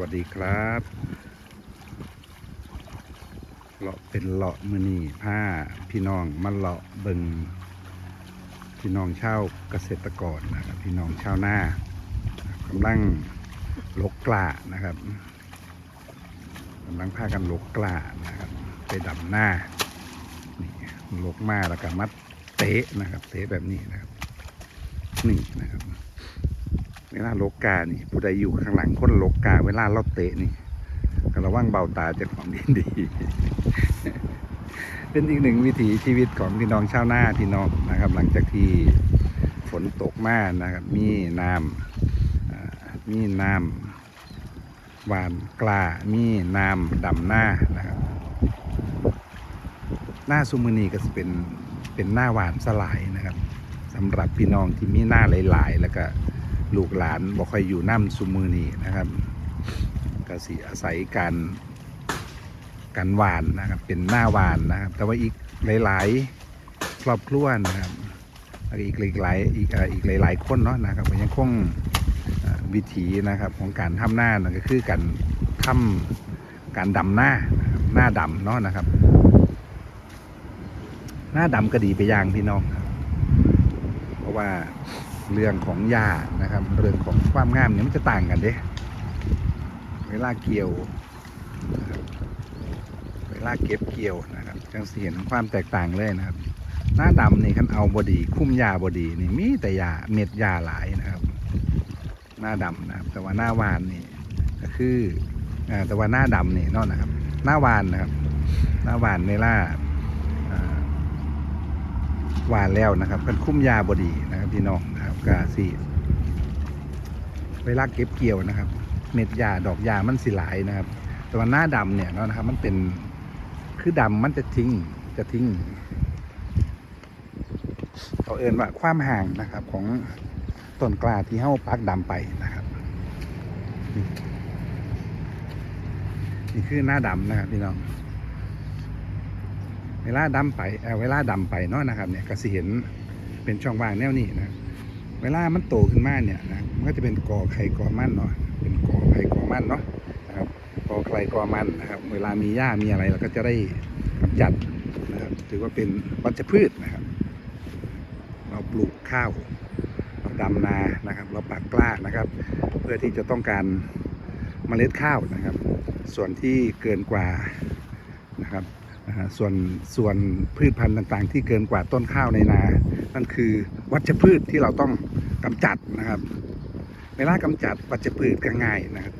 วัสดีครับเลาะเป็นเลาะมือนีผ้าพี่น้องมาเลาะเบิงพี่น้องชาวเกษตรกรนะครับพี่น้องชาวนานะครับกำลังลกกล้านะครับกำลังพากันลกกล้านะครับไปดำหน้านี่ลกมาแล้วก็มัดเตะนะครับ เตะแบบนี้นะครับนี่นะครับ เวลาโลกกานี่ ผู้ใดอยู่ข้างหลังคนโลกกา เวลาเราเตะนี่ก็ระวังเบาตาจากของดีดีเป็นอีกหนึ่งวิถีชีวิตของพี่น้องชาวนาพี่น้องนะครับ หลังจากที่ฝนตกมากนะครับ มีน้ำมีน้ำหวานกล้ามีน้ำดำหน้านะครับ หน้าซุมือนีก็จะเป็นเป็นหน้าหวานสลายนะครับสำหรับพี่น้องที่มีหน้าหลาย ๆ แล้วก็ ลูกหลานบ่ค่อยอยู่น้ำซุมือนี่นะครับก็สิอาศัยการการหวานนะครับ เป็นหน้าหวานนะครับ แต่ว่าอีกหลาย ๆ ครอบครัวนะครับแล้วก็อีกหลายอีกอีกหลาย ๆ คนเนาะนะครับยังคงเอ่อวิถีนะครับของการทำหน้านั่นก็คือการทำการดำหน้าหน้าดำเนาะนะครับ หน้าดำก็ดีไปอย่างพี่น้องครับเพราะว่า เรื่องของหญ้านะครับ เรื่องของความงามเนี่ยมันจะต่างกันเด้เวลาเกี่ยวเวลาเก็บเกี่ยวนะครับจังสิเห็นความแตกต่างเลยนะครับ หน้าดำนี่คันเอาบอดี คุ้มหญ้าบอดีนี่มีแต่หญ้าเม็ดหญ้าหลายนะครับ หน้าดำนะครับ แต่ว่าหน้าวานนี่ก็คือแต่ว่าหน้าดำนี่นอกนะครับ หน้าวานนะครับ หน้าวานเวลาอ่า วานแล้วนะครับกันคุ้มยาบดีนะครับพี่น้องนะครับกาสีเวลาเก็บเกี่ยวนะครับ เม็ดยาดอกยามันสิหลายนะครับ แต่ว่าหน้าดำเนี่ยนะครับ มันเป็นคือดำมันจะทิ้งจะทิ้งเขาเอินว่าความห่างนะครับ ของต้นกล้าที่เฮ้าปักดำไปนะครับนี่นี่คือหน้าดำนะครับพี่น้อง เวลาดำไปเออเวลาดำไปเนาะนะครับเนี่ยก็สิเห็นเป็นช่องว่างแนวนี้นะเวลามันโตขึ้นมาเนี่ยนะมันก็จะเป็นกอไข่กอมันเนาะเป็นกอไข่กอมันเนาะนะครับกอไข่กอมันนะครับ เวลามีหญ้ามีอะไรเราก็จะได้กำจัดนะครับถือว่าเป็นวัชพืชนะครับ เราปลูกข้าวเราดำนานะครับ เราปักกล้านะครับ เพื่อที่จะต้องการเมล็ดข้าวนะครับ ส่วนที่เกินกว่านะครับ นะฮะส่วนส่วนพืชพันธุ์ต่างๆ ที่เกินกว่าต้นข้าวในนา นั่นคือวัชพืชที่เราต้องกำจัดนะครับเวลากำจัดวัชพืชก็ง่ายนะครับ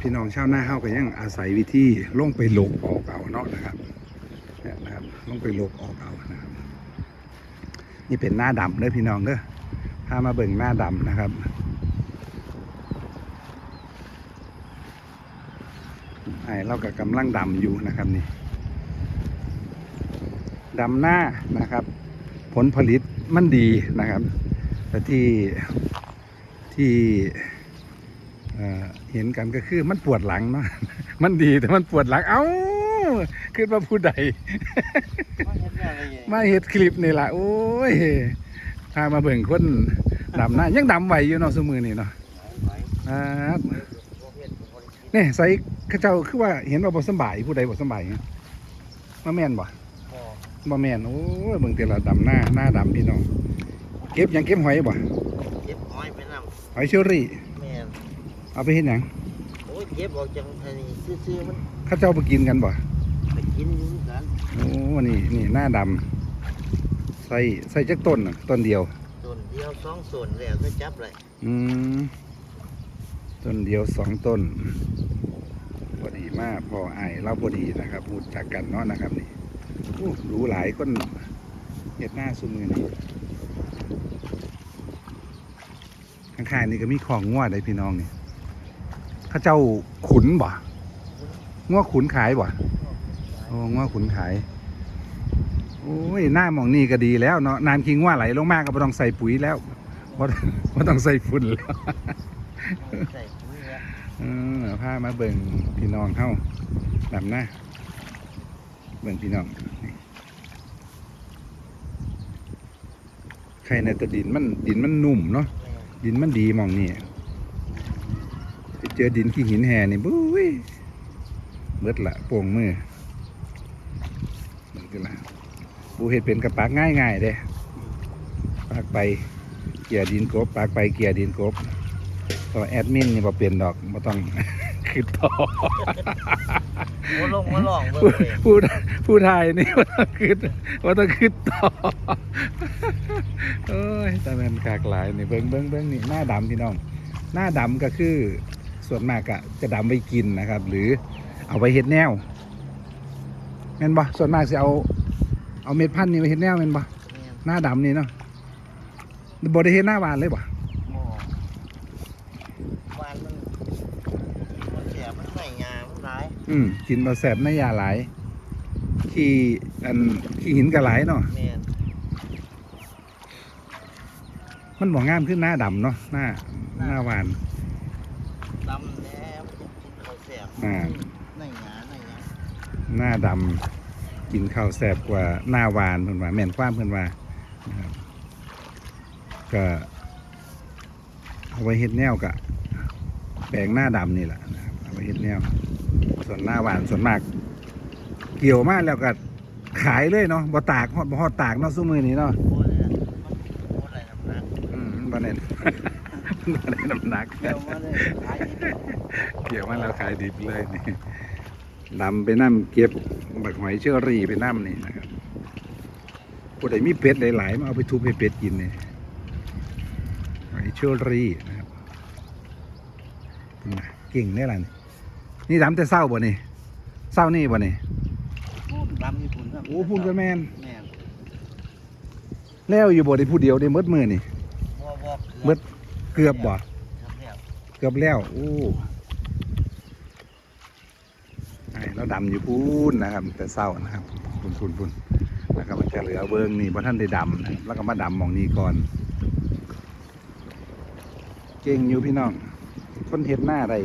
พี่น้องชาวนาเฮาก็ยังอาศัยวิธีลงไปโลกออกเอาเนาะนะครับเนี่ยนะครับลงไปโลกออกเอานะครับ นี่เป็นหน้าดำเด้อพี่น้องเด้อพามาเบิ่งหน้าดำนะครับ ไอ้เราก็กำลังดำอยู่นะครับนี่ดำหน้านะครับ ผลผลิตมันดีนะครับ แต่ที่ที่เห็นกันก็คือมันปวดหลังเนาะมันดีแต่มันปวดหลัง เอ้าขึ้นมาผู้ใด มาเห็ดคลิปนี่ละโอ้ยพามาเบิ่งคนดำหน้ายังดำไหวอยู่เนาะสมือนี่เนาะอ่านี่ใส่ ข้าเจ้าคือว่าเห็นว่าบ่สำบายผู้ใดบ่สำบายมาแม่นบ่บ่แม่นโอ้ยเบิ่งแต่ละดำหน้าหน้าดำพี่น้องเก็บหยังเก็บหอยบ่เก็บหอยไปนหอยเชอรี่ำแม่นเอาไปเฮ็ดหยังโอ้ยเก็บออกจากทะเลซื่อๆมันเข้าเจ้าไปกินกันบ่ไปกินอยู่กันโอ้นี่นี่หน้าดำใส่ใส่จักต้นน่ะต้นเดียวส่วนเดียวสองส่วนแล้วก็จับเลยอืมต้นเดียวสองต้นพอดี มากพอไอายเราพอดีนะครับพูดจากกันเนาะนะครับนี่อู้รู้หลายคนเห็ดหน้าซุมือนี่ข้างๆนี่ก็มีของงัวได้พี่น้องนี่ข้าเจ้าขุนบ่งัวขุนขายบ่โอ้งัวขุนขายโอ้ยหน้ามองนี่ก็ดีแล้วเนาะนานคิงว่าไหลลงมากก็ไม่ต้องใส่ปุ๋ยแล้วว่าว่าต้องใส่ฝุ่นแล้วใส่ปุ๋ยแล้ว เออพามาเบิ่งพี่น้องเฮาดำหน้าเบิ่งพี่น้องนี่ใครในแต่ดินมันดินมันนุ่มเนาะดินมันดีมองนี่ไปเจอดินขี้หินแห่นี่บุ้ยเบิดละโป่งมือมันคือละปูเห็ดเป็นกระปากง่ายๆเด้ปากไปเกี่ยดินกบปากไปเกี่ยดินกบ ต่อแอดมินนี่บ่เป็นดอกบ่ต้องคือต่อโอ้ลงมาลองเบิ่งผู้เลยผู้ผู้ไทยนี่ว่าต้องคิดว่าต้องคิดต่อเอ้ยแต่แมันกากหลายนี่เบิ้งเบิ้งเบิ้งนี่หน้าดำพี่น้อง หน้าดำก็คือส่วนมากอะจะดำไปกินนะครับ หรือเอาไปเฮ็ดแนวแม่นบ่ส่วนมากจะเอา เอาเม็ดพันธุ์นี่ไปเฮ็ดแนวแม่นบ่แม่นหน้าดำนี่เนาะบ่ได้เฮ็ดหน้าหวานเลยบ่ หม้อวานมันมันแฉมันไม่งามมันหลาย อืมกินบ่แสบในยาหลาย ขี้อันขี้หินก็หลายเนาะแม่นมันบ่งามขึ้นหน้าดำเนาะหน้าหน้าหวาน ดำแหน่มันจะกินข้าวแสบอ่า ในงาในงาหน้าดำกินข้าวแซ่บกว่าหน้าหวานเพิ่นว่าแม่นความเพิ่นว่านะครับก็เอาไว้เฮ็ดแนวกะแปลงหน้าดำนี่แหละนะครับเอาไว้เฮ็ดแนว ส่วนหน้าหวานส่วนมาก เกี่ยวมาแล้วก็ขายเลยเนาะบ่ตากฮอดบ่ฮอดตากเนาะซุมื้อนี้เนาะโอ้เลยมันโอ้อะไรน้ำหนักอืมบ่แน่นบ่ได้น้ำหนัก เกี่ยวมาเลยขายดีเกี่ยวมาแล้วขายดิบเลยนี่ดำไปน้ำเก็บบักหอยเชอรี่ไปน้ำนี่นะครับผู้ใดมีเป็ดหลายๆมาเอาไปทุบให้เป็ดกินนี่หอยเชอรี่นะครับนี่นะเก่งแน่ล่ะนี่ นี่ดำแต่เศร้าบ่นี่เศร้านี่บ่นี่พูดดำญี่ปุ่นครับโอ้พูดก็แม่นแม่นแล้วอยู่บ่ได้ผู้เดียวได้หมดมือนี่บ่บ่เบิดเกือบบ่ครับแล้วเกือบแล้วโอ้ไอ้เราดำอยู่พูนนะครับ แต่เศร้านะครับพูนพูนพูนแล้วก็มันจะเหลือเบิ้งนี่เพราะท่านได้ดำนะครับแล้วก็มาดำหมองนี้ก่อน เก่งอยู่พี่น้องคนเห็ดหน้าได้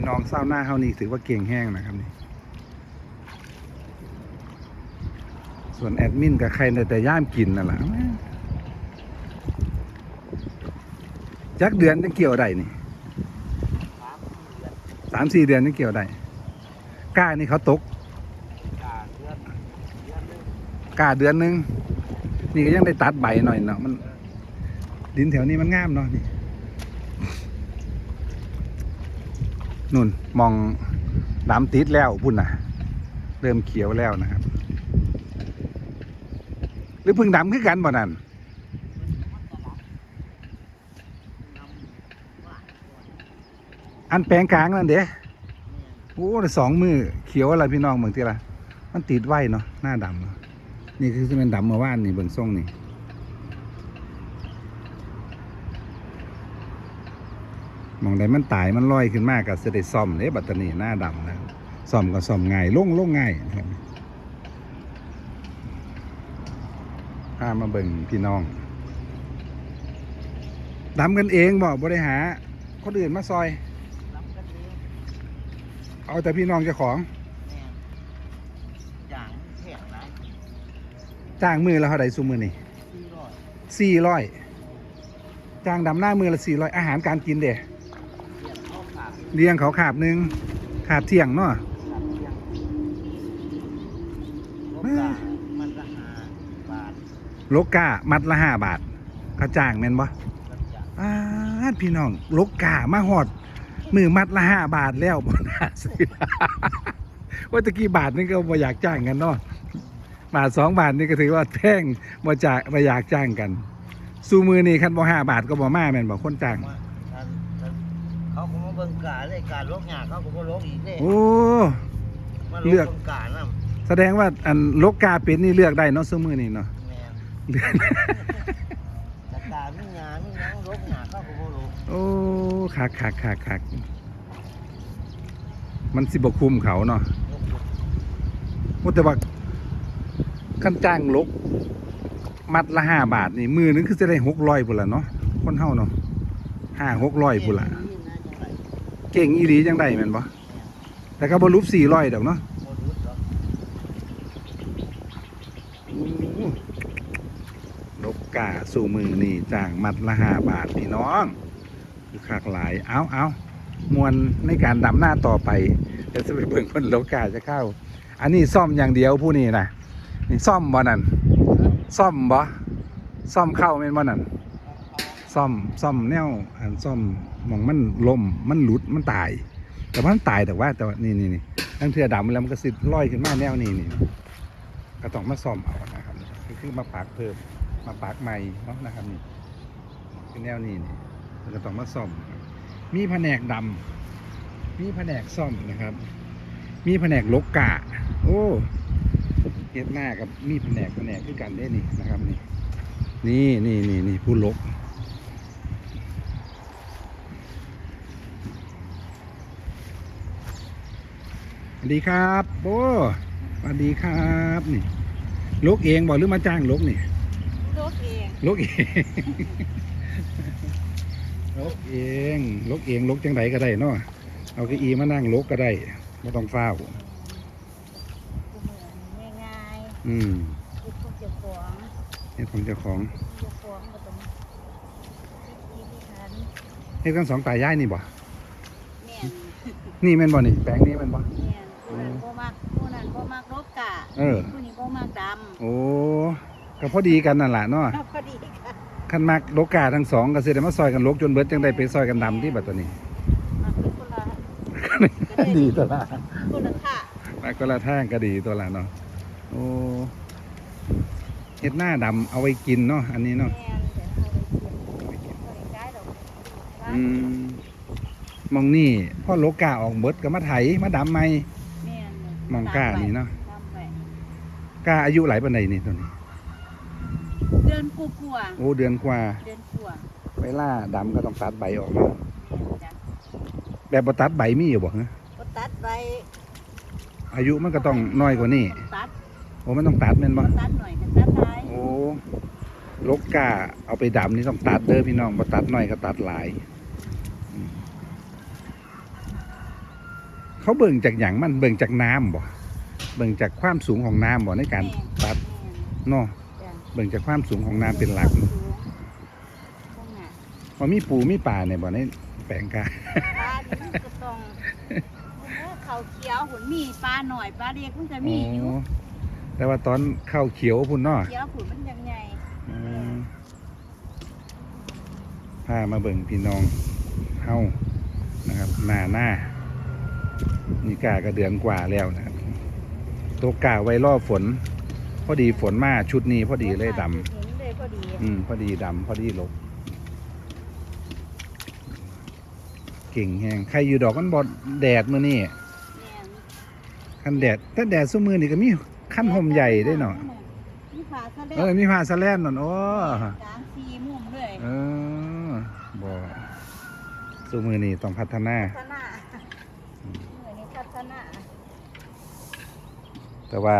พี่น้องเศร้าหน้าเฮานี่ถือว่าเก่งแห้งนะครับนี่ส่วนแอดมินกับใครในแต่ย่ามกินนั่นแหละจักเดือนจะเกี่ยวได้นี่สามสี่เดือนนี่เดือนจะเกี่ยวได้กล้านี่เขาตกกาเดือนเดือนหนึงกล้าเดือนนึงนี่ก็ยังได้ตัดใบหน่อยเนาะมันดินแถวนี้มันงามเนาะนี่ นุ่นมองดำติดแล้วพุ่นน่ะ เริ่มเขียวแล้วนะครับ หรือเพึ่งดำคือกันบ่นั่นอันแปลงกลางนั่นเด้โอ้สองมือเขียวอะไรพี่น้องเมืองที่ละมันติดไว้เนาะหน้าดำเนาะนี่คือจะเป็นดำเมื่อวานนี่เบิ่งทรงนี่ มองใดมันตายมันลอยขึ้นมากกับเสได็ซ่อมเด้บัตตานีหน้าดำนะซ่อมก็ซ่อมง่ายลงลงง่ายนะครับพามาเบิ่งพี่น้องดำกันเองบอกบริหาคนอื่นมาซอยรับกันเองเอาแต่พี่น้องเจ้าของแม่นอย่างแข็งหลายจ้างมือละเท่าไดซุมือนี่สี่ร้อยสี่ร้อยจ้างดำหน้ามือละสี่ร้อยอาหารการกินเด้ เรียนเข้าขาดเลี้ยงเขาขาบหนึ่งขาบเที่ยงเนาะขาดเรียนลบกามันละห้าบาทลกกามัดละห้าบาทเขาจ้างแม่นบ่รับอย่างอ้าดพี่น้องลกกามาหอด มือมัดละห้าบาทแล้วบ่น่าซื้อว่าตะกี้บาทนี่ก็บ่อยากจ้างกันเนาะบาทสองบาทนี่ก็ถือว่าแพงบ่จ่ายบ่อยากจ้างกันสู้มือนี่คันบ่ห้าบาทก็บ่มาแม่นบ่คนจ้าง ว่าท่านท่านเขา ก็มาเบิ่งกาเลยการลบหยาเขาก็มาลบอีกเลยโอ้ มาลเลืบอกเบิ่งกาน่ะแสดงว่าอันลกกาเป็นนี่เลือกได้เนาะสู้มือนี่เนาะแม่นเลือก แต่กามีหยามีหยังลบหยาเขาก็บ่ลบโอ้คักคักคักคักมันสิบ่คุ้มเขาเนาะลบหมดโอ้แต่ว่าคันจ้างลก มัดละห้าบาทนี่มือนึงคือจะได้หกร้อยพุ่นละเนาะคนเฮาเนาะห้าหกร้อยพุ่นละนี่นะจังไร เก่งอีหลีจังได้แม่นบ่แต่ก็บ่รูปสี่ร้อยเดอกเนาะบ่รู้ดอกนกกาสู่มือนี่จางมัดละหาบาทพี่น้อง คือคักหลาย เอาเอามวนในการดำหน้าต่อไปเดี๋ยวจะไปเบิ่งคนโลกาจะเข้า อันนี้ซ่อมอย่างเดียวผู้นี้นะนี่ซ่อมบ่นั่นซ่อมบ่ซ่อมเข้าแม่นบ่นั่นซ่อมซ่อมแนวอันซ่อม มองมันลมมันหลุดมันตาย แต่ว่ามันตายแต่ว่าแต่ว่านี่นี่นี่ตั้งเทือดำแล้วมันก็สิลอยขึ้นมาแนวนี้นี่ก็ต้องมาซ่อมเอานะครับคือมาปักเพิ่มมาปักใหม่เนาะนะครับนี่คือแนวนี้นี่มันก็ต้องมาซ่อม มีแผนกดำมีแผนกซ่อมนะครับ มีแผนกลกกะ โอ้เฮ็ดหน้ากับมีแผนกแผนกคือกันได้นี่นะครับนี่นี่นี่นี่นี่ผู้ลก สวัส ดีครับโอ้สวัสดีครับนี่ลกเองบอกหรือมาจ้างลกนี่รถเองลกเองลกเองลกเองลกจังไดก็ได้เนาะเอาเก้าอี้มานั่งลกก็ได้ไม่ต้องเฝ้าวกูเหมือนง่ายอืมๆคือพวกเจ้าของเฮ็ดของเจ้าของเจ้าของก็ต้องที่ที่ทันเฮ็ดกันสองตายายนี่บ่แม่นนี่แม่นบ่นี่แปลงนี้แม่นบ่แม่น ผู้นั้นบ่มักผู้นั้นบ่มักรบกะเออ ผู้นี้บ่มักดโอ้ก็พอดีกันนั่นแหละเนาะำพอดีค่ะคันมักลกกาทั้งสองก็สิได้มาซอยกันลกจนเบิดจังได้ไปซอยกันดำที่บัดตัวนี้ มักเป็นคนละดีตัวละคนละค่ะมักก็ละทางก็ดีตัวละเนาะโอ้เฮ็ดหน้าดำเอาไว้กินเนาะอันนี้เนาะแม่นแต่เอาไปกินบ่ได้จ่ายดอกอืมมองนี่พ่อโลกาออกเบิดก็มาไถมาดำใหม่แม่ นมองกล้านี่เนาะทำไปกาอายุหลายปานใดนี่ตัวนี้ เดือนกูกลัวโอ้เดือนกว่าเดือนกลัวเวลาดำก็ต้องตัดใบออกมาจ้ะแบบบ่ตัดใบมีอยู่บ่ฮะก็ตัดไว้อายุมันก็ต้องน้อยกว่านี้ตัดโอ้มันต้องตัดแม่นบ่ตัดหน่อยก็ตัดได้โอ้ลกกาเอาไปดำนี่ต้องตัดเด้อพี่น้องบ่ตัดน้อยก็ตัดหลายอืม เขาเบิ่งจากหยังมันเบิ่งจากน้ำบ่เบิ่งจากความสูงของน้ำบ่ในการตัดเนาะจ้ะเบิ่งจากความสูงของน้ำเป็นหลักพวกน่ะว่ามีปูมีป่าเนี่ยบ่ในแปลงกาปลาที่มันก็ต้องโอ้เขาเขียวหุ่นมีปลาหน่อยปลาเล็กมันจะมีอยู่อ๋อแต่ว่าตอนข้าวเขียวพุ่นเนาะเขียวหุ่นมันยังไงอืมพามาเบิ่งพี่น้องเฮานะครับหน้าหน้า นี่กากระเดือนกว่าแล้วนะครับตัวกาไว้รอฝน พอดีฝนมาชุดนี้พอดีเลยดำเห็นเลยพอดีอืมพอดีดำพอดีลบเก่งแฮงใครอยู่ดอกมันบอดแดดมื้อนี้แม่นคันแดดถ้าแดดซุมือนี่ก็มีขั้นห่มใหญ่ได้เนาะมีผาซะแล้วเออมีผ้าสะแลนนั่นโอ้กลางซีมุมเลยเออบ่ซุมือนี่ต้องพัฒนา พัฒนาเหมือนนี้พัฒนา แต่ว่า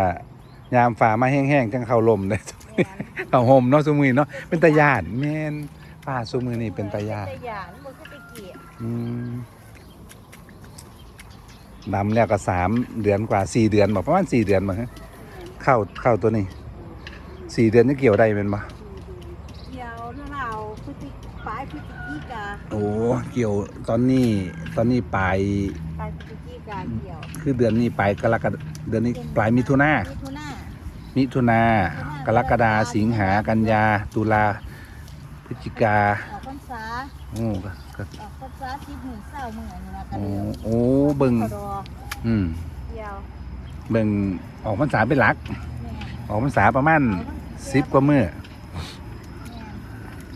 ยามฝ่ามาแห้งๆจังเข้าลมได้แม่นเอาห่มเนาะซุมือเนาะเป็นตาย่านแม่นป้าซุมือนี่เป็นตาย่านเป็นตาย่านบ่คือตะกี้อืมดำแล้วก็สามเดือนกว่าสี่เดือนบอกประมาณสี่เดือนมาฮะเข้าเข้าตัวนี้สี่เดือนนี่เกี่ยวได้เป็นปะเกี่ยวแล้วเราพฤศจิปลายพฤศจิกาโอ้เกี่ยวตอนนี้ตอนนี้ปลายปลายพฤศจิกาเกี่ยว คือเดือนนี้ปลายกรกฎา เดือนนี้ปลายมิถุนามิถุนามิถุนากรกฎาสิงหากันยา ตุลาพฤศจิกาออกพรรษาโอ้ก็ก็ออกพรรษาสิบหมื่นเศร้าหมื่นนี่นะกันโอ้เดียวโอ้เบิ่งขอดออืมเกี่ยวเบิ่งออกพรรษาเป็นหลัก แม่ออกพรรษาประมาณสิบกว่ามื้อแม่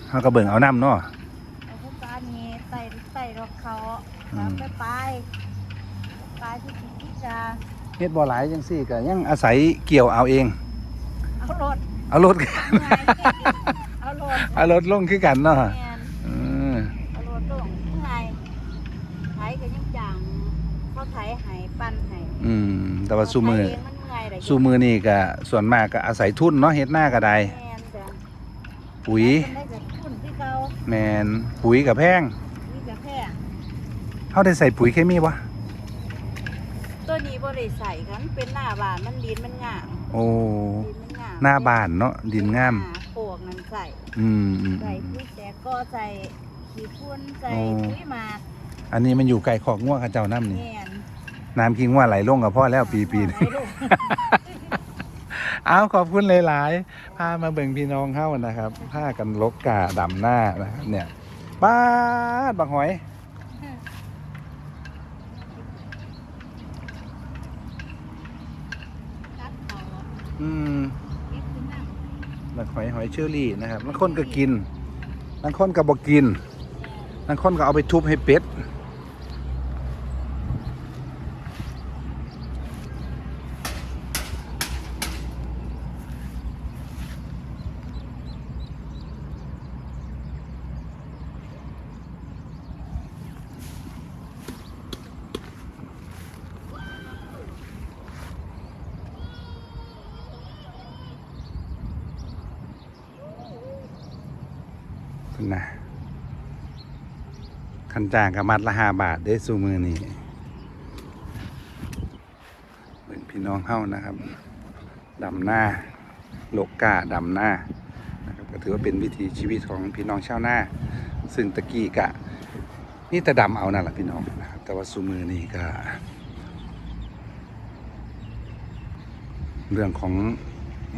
เขาก็เบิ่งเอาน้ำเนาะออกพรรษานี่ไต่ไต่รอกเขาอืมแล้วไปปลายปลายพฤศจิกา เฮ็ดบ่หลายจังซี่ก็ยังอาศัยเกี่ยวเอาเอง เอารถเอารถเอารถเอารถลงคือกันเนาะแม่นเออเอารถลงเมื่อยไถก็ยังจังเขาไถไห้ปั้นไห้อืม แต่ว่าซุมือไถเงมันเมื่อยได้ซุมือนี่ก็ส่วนมากก็อาศัยทุนเนาะเฮ็ดหน้าก็ได้แม่นจ้ะปุ๋ยมันได้จากทุนที่เก่าแมนปุ๋ยกับแพง มีกาแฟเฮาได้ใส่ปุ๋ยเคมีบ่ตัวนี้ บ่ได้ใส่กันเป็นหน้าบานมันดินมันงามโอ้ ดินมันงามหน้าบ้านเนาะดินงาม หโขกนั้นใส่ อืมอืมใส่ปุ๋ยแต่ก็ใส่ขี้ฝุ่นใส่อ๋อ ปุ๋ยหมากอันนี้มันอยู่ไกลขอกง่วงข้าเจ้าน้ำนี่ แม่นน้ำกิงว่าไหลลงกับพ่อแล้วปีปีนี้ไหลลงเอาขอบคุณหลายๆพามาเบิ่งพี่น้องเข้านะครับผ้ากันลกกาดำหน้านะครับเนี่ยป้าดบักหอย ตัดเอา อืมเก็บขึ้นน้ำบักหอยหอยเชอรี่นะครับบางคนก็กินบางคนก็บอกกินบางคนก็เอาไปทุบให้เป็ด นะคันจ้างกับมัดละห้าบาทได้สูมือนี่เป็นพี่น้องเข้านะครับดำหน้าโลกกาดำหน้านะครับก็ถือว่าเป็นวิถีชีวิตของพี่น้องชาวนาซึ่งตะกี้กะ นี่แต่ดำเอานั่นแหละพี่น้องนะครับแต่ว่าสูมือนี่ก็เรื่องของ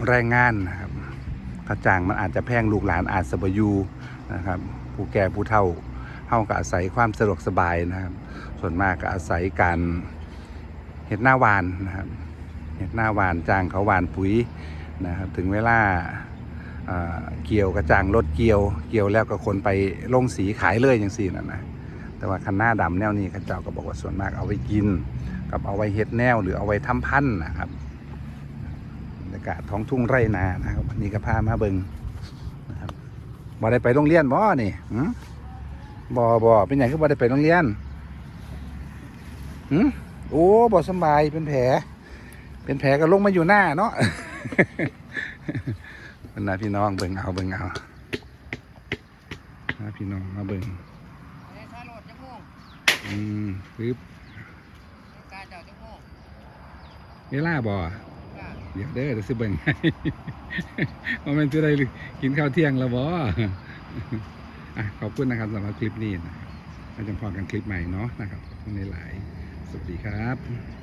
แรงงานนะครับค่าจ้างมันอาจจะแพงลูกหลานอาจสบอยู นะครับ ผู้แก่ผู้เฒ่าเฮาก็อาศัยความสะดวกสบายนะครับ ส่วนมากก็อาศัยการเห็ดหน้าวานนะครับเห็ดหน้าวานจ้างเขาหวานปุ๋ยนะครับ ถึงเวลาเกี่ยวกระจ้างรถเกี่ยว เกี่ยวแล้วก็คนไปลงสีขายเลยอย่างสี่นั่นนะแต่ว่าคันหน้าดำแนวนี้ข้าเจ้าก็บอกว่าส่วนมากเอาไว้กิน กับเอาไว้เฮ็ดแนว หรือเอาไว้ทำพันธุ์นะครับบรรยากาศท้องทุ่งไร่นานะครับวันนี้ก็พามาเบิง บ่ได้ไปโรงเรียนบ่นี่หืมบ่บ่เป็นอย่างคือบ่ได้ไปโรงเรียนหืมโอ้บ่สำบายเป็นแผล เป็นแผลก็ลงมาอยู่หน้าเนาะเป็นนะพี่น้องเบิ่งเอาเบิ่งเอานะพี่น้องมาเบิ่งเอ้ยถ้ารถจะม่วงอืมปึ๊บการเจ้าจะม่วงเวลาบ่ค่ะ เดี๋ยวเด้อเดี๋ยวสิเบิ่งให้ว่ามันจะได้กินข้าวเที่ยงแล้วบ่อะขอบคุณนะครับสำหรับคลิปนี้นะครับเราจะพอกันคลิปใหม่เนาะนะครับในหลายสวัสดีครับ